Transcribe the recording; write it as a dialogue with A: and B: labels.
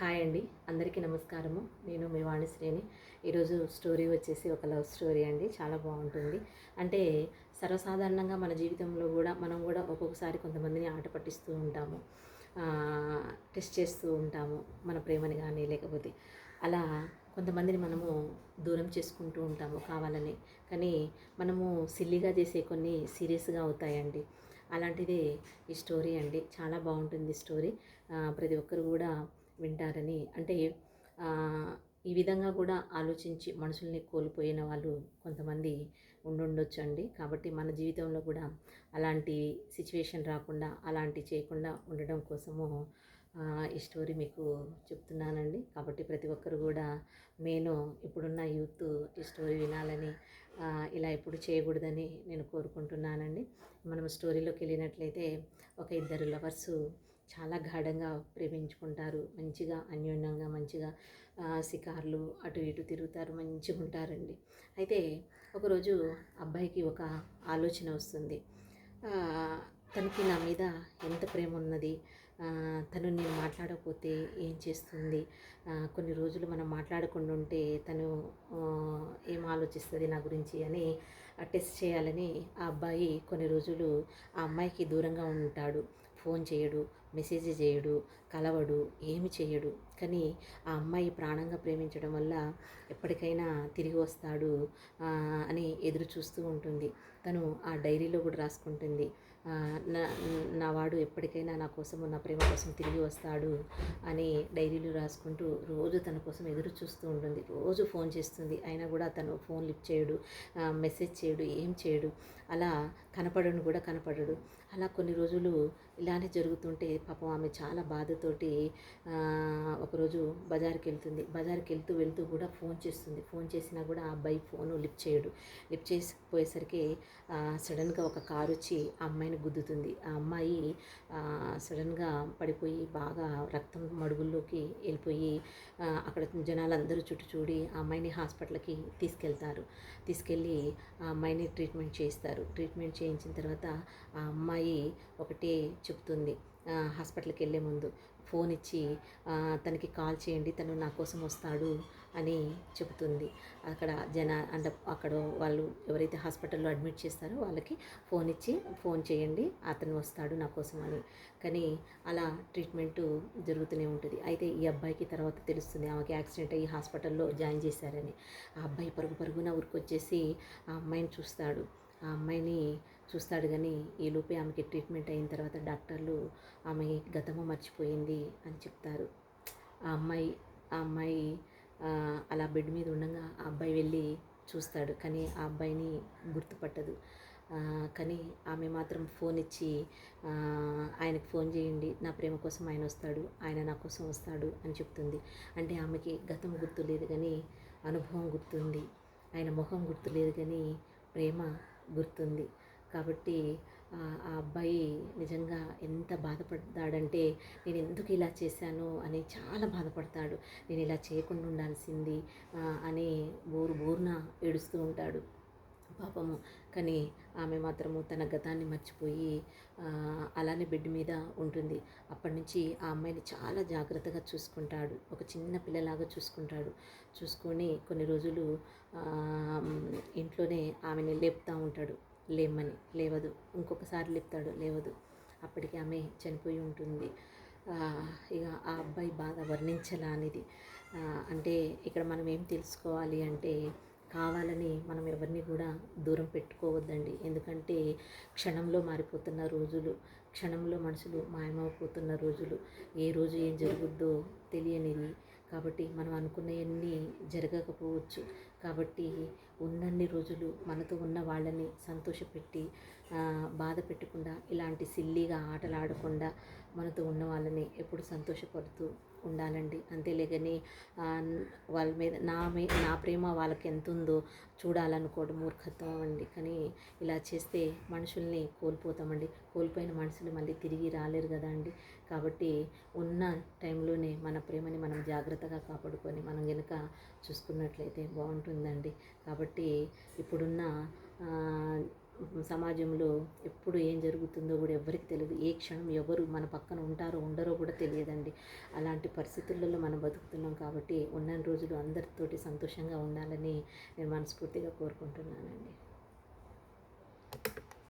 A: Hi అండి. అందరికీ నమస్కారము. నేను మీ వాణిశ్రేణి ఈరోజు స్టోరీ వచ్చేసి ఒక లవ్ స్టోరీ అండి. చాలా బాగుంటుంది. అంటే సర్వసాధారణంగా మన జీవితంలో కూడా మనం కూడా ఒక్కొక్కసారి కొంతమందిని ఆట పట్టిస్తూ ఉంటాము. టెస్ట్ చేస్తూ ఉంటాము మన ప్రేమని కానీ లేకపోతే అలా కొంతమందిని మనము దూరం చేసుకుంటూ ఉంటాము కావాలని. కానీ మనము సిల్లీగా చేసే కొన్ని సీరియస్గా అవుతాయండి. అలాంటిదే ఈ స్టోరీ అండి. చాలా బాగుంటుంది స్టోరీ. ప్రతి ఒక్కరు కూడా వింటారని. అంటే ఈ విధంగా కూడా ఆలోచించి మనుషుల్ని కోల్పోయిన వాళ్ళు కొంతమంది ఉండుండొచ్చు అండి కాబట్టి మన జీవితంలో కూడా అలాంటి సిచ్యువేషన్ రాకుండా అలాంటి చేయకుండా ఉండడం కోసము ఈ స్టోరీ మీకు చెప్తున్నానండి. కాబట్టి ప్రతి ఒక్కరు కూడా నేను ఇప్పుడున్న యూత్ ఈ స్టోరీ వినాలని ఇలా ఎప్పుడు చేయకూడదని నేను కోరుకుంటున్నానండి. మనం స్టోరీలోకి వెళ్ళినట్లయితే ఒక ఇద్దరు లవర్సు చాలా గాఢంగా ప్రేమించుకుంటారు. మంచిగా అన్యోన్యంగా మంచిగా షికార్లు అటు ఇటు తిరుగుతారు మంచిగా ఉంటారండి. అయితే ఒకరోజు అబ్బాయికి ఒక ఆలోచన వస్తుంది. తనకి నా మీద ఎంత ప్రేమ ఉన్నది? తను నేను మాట్లాడకపోతే ఏం చేస్తుంది? కొన్ని రోజులు మనం మాట్లాడకుండా ఉంటే తను ఏం ఆలోచిస్తుంది నా గురించి అని టెస్ట్ చేయాలని ఆ అబ్బాయి కొన్ని రోజులు ఆ అమ్మాయికి దూరంగా ఉంటాడు. ఫోన్ చేయడు మెసేజ్ చేయడు కలవడు ఏమి చేయడు. కానీ ఆ అమ్మాయి ప్రాణంగా ప్రేమించడం వల్ల ఎప్పటికైనా తిరిగి వస్తాడు అని ఎదురు చూస్తూ ఉంటుంది. తను ఆ డైరీలో కూడా రాసుకుంటుంది. నా నా వాడు ఎప్పటికైనా నా కోసం నా ప్రేమ కోసం తిరిగి వస్తాడు అని డైరీలో రాసుకుంటూ రోజు తన కోసం ఎదురు చూస్తూ ఉంటుంది. రోజు ఫోన్ చేస్తుంది. అయినా కూడా తను ఫోన్ లిఫ్ట్ చేయడు మెసేజ్ చేయడు ఏం చేయడు. అలా కనపడను కూడా కనపడడు. అలా కొన్ని రోజులు ఇలానే జరుగుతుంటే పాపం ఆమె చాలా బాధతోటి ఒకరోజు బజార్కి వెళ్తుంది బజార్కి వెళ్తూ వెళ్తూ కూడా ఫోన్ చేస్తుంది. ఫోన్ చేసినా కూడా ఆ అబ్బాయి ఫోను లిఫ్ట్ చేయడు. లిఫ్ట్ చేసిపోయేసరికి సడన్గా ఒక కారు వచ్చి ఆ అమ్మాయిని గుద్దుతుంది. ఆ అమ్మాయి సడన్గా పడిపోయి బాగా రక్తం మడుగుల్లోకి వెళ్ళిపోయి అక్కడ జనాలందరూ చుట్టూ చూడి ఆ అమ్మాయిని హాస్పిటల్కి తీసుకెళ్తారు. తీసుకెళ్ళి ఆ అమ్మాయిని ట్రీట్మెంట్ చేస్తారు ట్రీట్మెంట్ చేయించిన తర్వాత ఆ అమ్మాయి ఒకటే చెప్తుంది. హాస్పిటల్కి వెళ్ళే ముందు ఫోన్ ఇచ్చి తనకి కాల్ చేయండి తను నా కోసం వస్తాడు అని చెబుతుంది. అక్కడ జన అంటే అక్కడ వాళ్ళు ఎవరైతే హాస్పిటల్లో అడ్మిట్ చేస్తారో వాళ్ళకి ఫోన్ ఇచ్చి ఫోన్ చేయండి అతను వస్తాడు నా కోసం అని. కానీ అలా ట్రీట్మెంట్ జరుగుతూనే ఉంటుంది. అయితే ఈ అబ్బాయికి తర్వాత తెలుస్తుంది ఆమెకి యాక్సిడెంట్ అయ్యి హాస్పిటల్లో జాయిన్ చేశారని. ఆ అబ్బాయి పరుగు పరుగున ఉరికొచ్చేసి ఆ అమ్మాయిని చూస్తాడు. ఆ అమ్మాయిని చూస్తాడు కానీ ఈ లోపే ఆమెకి ట్రీట్మెంట్ అయిన తర్వాత డాక్టర్లు ఆమె గతము మర్చిపోయింది అని చెప్తారు. ఆ అమ్మాయి ఆ అమ్మాయి అలా బెడ్ మీద ఉండగా ఆ అబ్బాయి వెళ్ళి చూస్తాడు కానీ ఆ అబ్బాయిని గుర్తుపట్టదు. కానీ ఆమె మాత్రం ఫోన్ ఇచ్చి ఆయనకు ఫోన్ చేయండి నా ప్రేమ కోసం ఆయన వస్తాడు ఆయన నా కోసం వస్తాడు అని చెప్తుంది. అంటే ఆమెకి గతం గుర్తు లేదు కానీ అనుభవం గుర్తుంది. ఆయన ముఖం గుర్తు లేదు కానీ ప్రేమ గుర్తుంది. కాబట్టి ఆ అబ్బాయి నిజంగా ఎంత బాధపడతాడంటే నేను ఎందుకు ఇలా చేశాను? అని చాలా బాధపడతాడు. నేను ఇలా చేయకుండా ఉండాల్సింది అని బోరు బోరున ఏడుస్తూ ఉంటాడు. పాపము. కానీ ఆమె మాత్రము తన గతాన్ని మర్చిపోయి అలానే బెడ్ మీద ఉంటుంది. అప్పటి నుంచి ఆ అమ్మాయిని చాలా జాగ్రత్తగా చూసుకుంటాడు. ఒక చిన్న పిల్లలాగా చూసుకుంటాడు. చూసుకొని కొన్ని రోజులు ఇంట్లోనే ఆమెని లేపుతూ ఉంటాడు. లేమ్మని లేవదు. ఇంకొకసారి లేపుతాడు లేవదు. అప్పటికి ఆమె చనిపోయి ఉంటుంది. ఇక ఆ అబ్బాయి బాధ వర్ణించలానిది అంటే ఇక్కడ మనం ఏం తెలుసుకోవాలి అంటే కావాలని మనం ఎవరిని కూడా దూరం పెట్టుకోవద్దండి. ఎందుకంటే క్షణంలో మారిపోతున్న రోజులు క్షణంలో మనుషులు మాయమైపోతున్న రోజులు ఏ రోజు ఏం జరుగుద్దో తెలియనిది కాబట్టి మనం అనుకున్నవన్నీ జరగకపోవచ్చు. కాబట్టి ఉన్నన్ని రోజులు మనతో ఉన్న వాళ్ళని సంతోషపెట్టి బాధ పెట్టకుండా ఇలాంటి సిల్లీగా ఆటలు ఆడకుండా మనతో ఉన్న వాళ్ళని ఎప్పుడు సంతోషపడుతూ ఉండాలండి. అంతేలేగని వాళ్ళ మీద నా మీ నా ప్రేమ వాళ్ళకి ఎంత ఉందో చూడాలనుకోవడం మూర్ఖత్వం అండి. కానీ ఇలా చేస్తే మనుషుల్ని కోల్పోతామండి. కోల్పోయిన మనుషులు మళ్ళీ తిరిగి రాలేరు కదా అండి. కాబట్టి ఉన్న టైంలోనే మన ప్రేమని మనం జాగ్రత్తగా కాపాడుకొని మనం కనుక చూసుకున్నట్లయితే బాగుంటుందండి. కాబట్టి ఇప్పుడున్న సమాజంలో ఎప్పుడు ఏం జరుగుతుందో కూడా ఎవరికి తెలియదు. ఏ క్షణం ఎవరు మన పక్కన ఉంటారో ఉండరో కూడా తెలియదండి. అలాంటి పరిస్థితులలో మనం బతుకుతున్నాం కాబట్టి ఉన్న రోజులు అందరితోటి సంతోషంగా ఉండాలని నేను మనస్ఫూర్తిగా కోరుకుంటున్నానండి.